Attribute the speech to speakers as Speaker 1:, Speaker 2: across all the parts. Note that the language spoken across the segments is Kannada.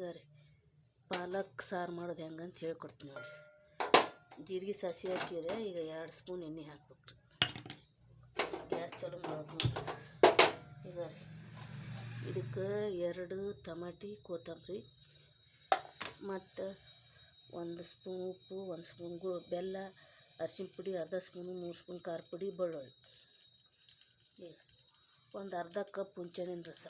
Speaker 1: ಈಗ ಪಾಲಕ್ ಸಾರು ಮಾಡೋದು ಹೆಂಗಂತ ಹೇಳ್ಕೊಡ್ತೀನಿ ನೋಡಿರಿ. ಜೀರಿಗೆ ಸಾಸಿವೆ ಹಾಕಿದ್ರೆ ಈಗ ಎರಡು ಸ್ಪೂನ್ ಎಣ್ಣೆ ಹಾಕ್ಬೇಕು ಗ್ಯಾಸ್ ಚಾಲೂ ಮಾಡೋದು ಈಗ ಇದಕ್ಕೆ ಎರಡು ಟಮಾಟಿ, ಕೊತ್ತಂಬರಿ, ಮತ್ತು ಒಂದು ಸ್ಪೂನ್ ಉಪ್ಪು, ಒಂದು ಸ್ಪೂನ್ ಗು, ಬೆಲ್ಲ ಅರಿಶಿನ ಪುಡಿ, ಅರ್ಧ ಸ್ಪೂನು, ಮೂರು ಸ್ಪೂನ್ ಖಾರ ಪುಡಿ, ಬೆಳ್ಳುಳ್ಳಿ. ಒಂದು ಅರ್ಧ ಕಪ್ ಹುಂಚೆಣ್ಣಿನ ರಸ.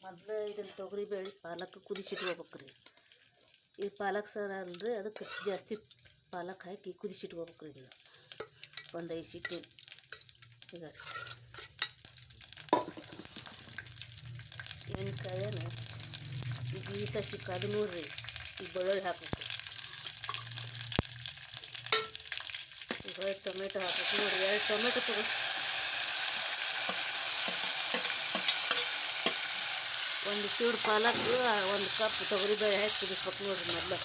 Speaker 1: ಮೊದಲು ಇದನ್ನು ತೊಗರಿ ಬೇಳೆ ಪಾಲಕ್ ಕುದಿಸಿಟ್ಕೋಬೇಕು ರೀ ಈ ಪಾಲಕ್ ಸಾರು ಅಲ್ರಿ, ಅದಕ್ಕೆ ಜಾಸ್ತಿ ಪಾಲಕ್ ಹಾಕಿ ಕುದಿಸಿಟ್ಕೋಬೇಕು ರೀ ಇದನ್ನು ಒಂದು ಐದು ಸಿಟ್ಟು. ಈಗ ರೀ. ಎಣ್ಣೆಕಾಯನ ಈಗ ಈ ಸಸಿ ಕಾದು ನೋಡ್ರಿ ಈಗ ಬೆಳ್ಳುಳ್ಳಿ ಹಾಕ್ಬೇಕು. ಈಗ ಟೊಮೆಟೊ ಹಾಕ್ಬೇಕು. ನೋಡ್ರಿ, ಎರಡು ಟೊಮೆಟೊ ತಗೋ. ಒಂದು ಚೂರು ಪಾಲಕ್ ಒಂದು ಕಪ್ ತೊಗರಿಬೇಳೆ ಹಾಕಿ ಕುದಿಸ್ಬೇಕು ನೋಡ್ರಿ ಮೊದಲು.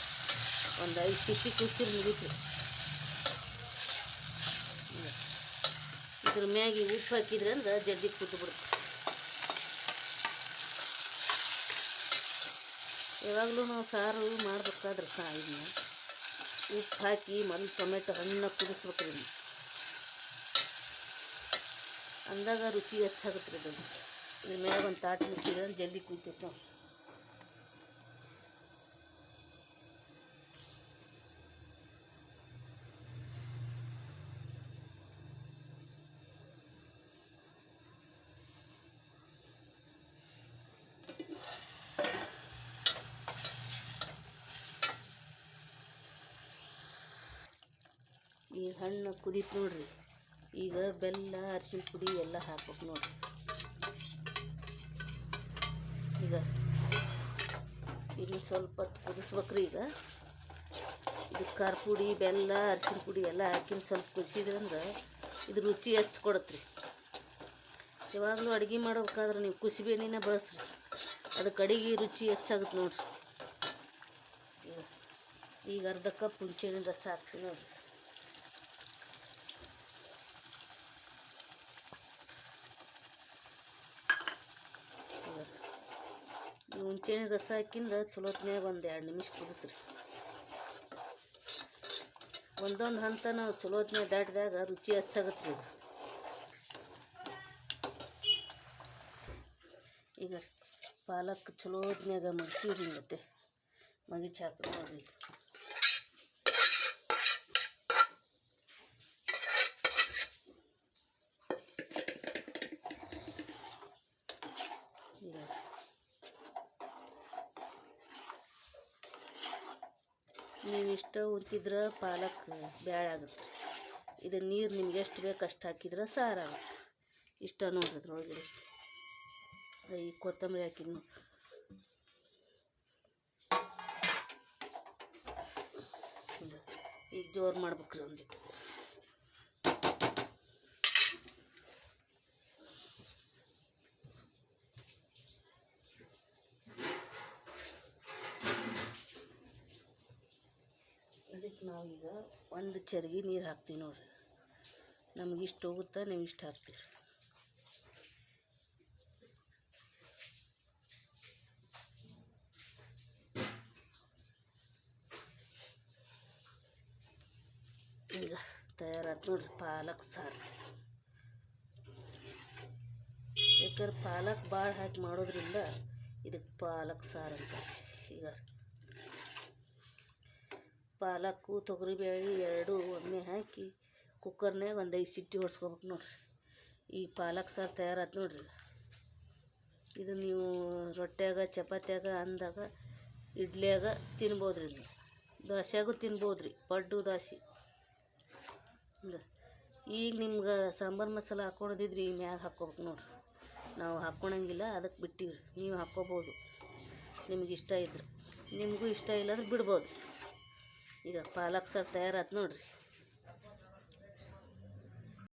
Speaker 1: ಒಂದು ಐದು ಸಿಪ್ಪಿ ಕುದಿಸಿರಿ ಮುಗಿತು. ಇದ್ರ ಮ್ಯಾಗಿ ಉಪ್ಪು ಹಾಕಿದ್ರೆ ಅಂದ್ರೆ ಜಲ್ದಿ ಕುದ್ದು ಬಿಡುತ್ತೆ ಯಾವಾಗಲೂ ನಾವು ಸಾರು ಮಾಡ್ಬೇಕಾದ್ರೆ ಸಾ ಇದನ್ನ ಉಪ್ಪು ಹಾಕಿ ಮೊದಲು ಟೊಮೆಟೊ ಹಣ್ಣು ಕುದಿಸ್ಬೇಕು ರೀ ಅಂದಾಗ ರುಚಿ ಹೆಚ್ಚಾಗುತ್ತೆ ರೀ ಇದ್ರ ಮ್ಯಾಗ ಒಂದು ತಾಟು ಮುಚ್ಚಿದ್ರೆ ಜಲ್ದಿ ಕುಯ್ತೈತೆ ನಾವು ಈ ಹಣ್ಣು ಕುದೀತು ನೋಡ್ರಿ. ಈಗ ಬೆಲ್ಲ ಅರಿಶಿನ ಪುಡಿ ಎಲ್ಲ ಹಾಕ್ಬೇಕು ನೋಡ್ರಿ. ಈಗ ಇಲ್ಲಿ ಸ್ವಲ್ಪ ಹೊತ್ತು ಕುದಿಸ್ಬೇಕ್ರಿ ಈಗ. ಇದು ಖಾರ ಪುಡಿ, ಬೆಲ್ಲ, ಅರಿಶಿನ ಪುಡಿ ಎಲ್ಲ ಹಾಕಿ ಸ್ವಲ್ಪ ಕುದಿಸಿದ್ರಂದ್ರೆ ಇದು ರುಚಿ ಹೆಚ್ಚು ಕೊಡತ್ರಿ ಯಾವಾಗಲೂ ಅಡುಗೆ ಮಾಡ್ಬೇಕಾದ್ರೆ ನೀವು ಕುಸಿಬೆ ಎಣ್ಣೆನ ಬಳಸ್ರಿ. ಅದಕ್ಕೆ ಅಡಿಗೆ ರುಚಿ ಹೆಚ್ಚಾಗುತ್ತೆ ನೋಡ್ರಿ. ಈಗ ಅರ್ಧ ಕಪ್ ಹುಂಚೆಹಣ್ಣಿನ ರಸ ಹಾಕ್ತೀನಿ ನೋಡ್ರಿ. ಹುಂಚೆಹಣ್ಣಿನ ರಸ ಹಾಕಿಂದ ಚಲೋತ್ನ್ಯಾಗ ಒಂದು ಎರಡು ನಿಮಿಷ ಕುದಿಸ್ರಿ. ಒಂದೊಂದು ಹಂತ ನಾವು ಚಲೋತ್ನ್ಯಾಗ ದಾಟಿದಾಗ ರುಚಿ ಹೆಚ್ಚಾಗುತ್ತೆ ಈಗ ಪಾಲಕ್ ಚಲೋತ್ನ್ಯಾಗ ಮಗ್ತೀವ್ರಿ ಮತ್ತೆ ಮಗಿಚ್ ಹಾಕಿ ನೋಡ್ರಿ ಈಗ ನೀವು ಇಷ್ಟು ಉಂತಿದ್ರೆ ಪಾಲಕ್ ಬ್ಯಾಳೆ ಆಗುತ್ತೆ. ಇದು ನೀರು ನಿಮ್ಗೆ ಎಷ್ಟು ಬೇಕು ಅಷ್ಟು ಹಾಕಿದ್ರೆ ಸಾರಾಗುತ್ತೆ ಇಷ್ಟ ನೋಡ್ರಿ ಅದ್ರೊಳಗೆ ಈ ಕೊತ್ತಂಬರಿ ಹಾಕಿದ್ ನೋಡಿ. ಈಗ ಜೋರು ಮಾಡ್ಬೇಕ್ರಿ ಒಂದಿಟ್ಟು ಇದಕ್ಕೆ ನಾವೀಗ ಒಂದು ಚರ್ಗಿ ನೀರು ಹಾಕ್ತೀವಿ ನೋಡ್ರಿ. ನಮ್ಗೆ ಇಷ್ಟು ಹೋಗುತ್ತಾ ನೀವು ಇಷ್ಟು ಹಾಕ್ತೀರಿ. ಈಗ ತಯಾರಾಯ್ತು ನೋಡ್ರಿ ಪಾಲಕ್ ಸಾರು. ಯಾಕಂದ್ರೆ ಪಾಲಕ್ ಭಾಳ ಹಾಕಿ ಮಾಡೋದ್ರಿಂದ ಇದಕ್ಕೆ ಪಾಲಕ್ ಸಾರು ಅಂತಾರೆ ಈಗ ಪಾಲಕ್ಕು, ತೊಗರಿಬೇಳೆ ಎರಡು ಒಮ್ಮೆ ಹಾಕಿ ಕುಕ್ಕರ್ನಾಗ ಒಂದು ಐದು ಸಿಟ್ಟಿ ಹೊಡ್ಸ್ಕೊಬೇಕು ನೋಡ್ರಿ. ಈ ಪಾಲಕ್ ಸಾರು ತಯಾರಾತು ನೋಡ್ರಿ. ಇದು ನೀವು ರೊಟ್ಯಾಗ, ಚಪಾತ್ಯಾಗ, ಅಂದಾಗ, ಇಡ್ಲಿಯಾಗ ತಿನ್ಬೋದು ರೀ ನೀವು. ದೋಸೆಗೂ ತಿನ್ಬೋದು ರೀ ಪಡ್ಡು ದೋಸೆ ಈಗ ನಿಮ್ಗೆ ಸಾಂಬಾರು ಮಸಾಲ ಹಾಕೊಳೋದಿದ್ರಿ, ಈ ಮ್ಯಾಗ ಹಾಕ್ಕೋಬೇಕು ನೋಡ್ರಿ. ನಾವು ಹಾಕ್ಕೊಳಂಗಿಲ್ಲ ಅದಕ್ಕೆ ಬಿಟ್ಟಿವ್ರಿ. ನೀವು ಹಾಕ್ಕೋಬೋದು ನಿಮ್ಗೆ ಇಷ್ಟ ಇದ್ರೆ. ನಿಮಗೂ ಇಷ್ಟ ಇಲ್ಲ ಅಂದ್ರೆ ಬಿಡ್ಬೋದು ಈಗ ಪಾಲಕ್ ಸರ್ ತಯಾರಾತು ನೋಡ್ರಿ.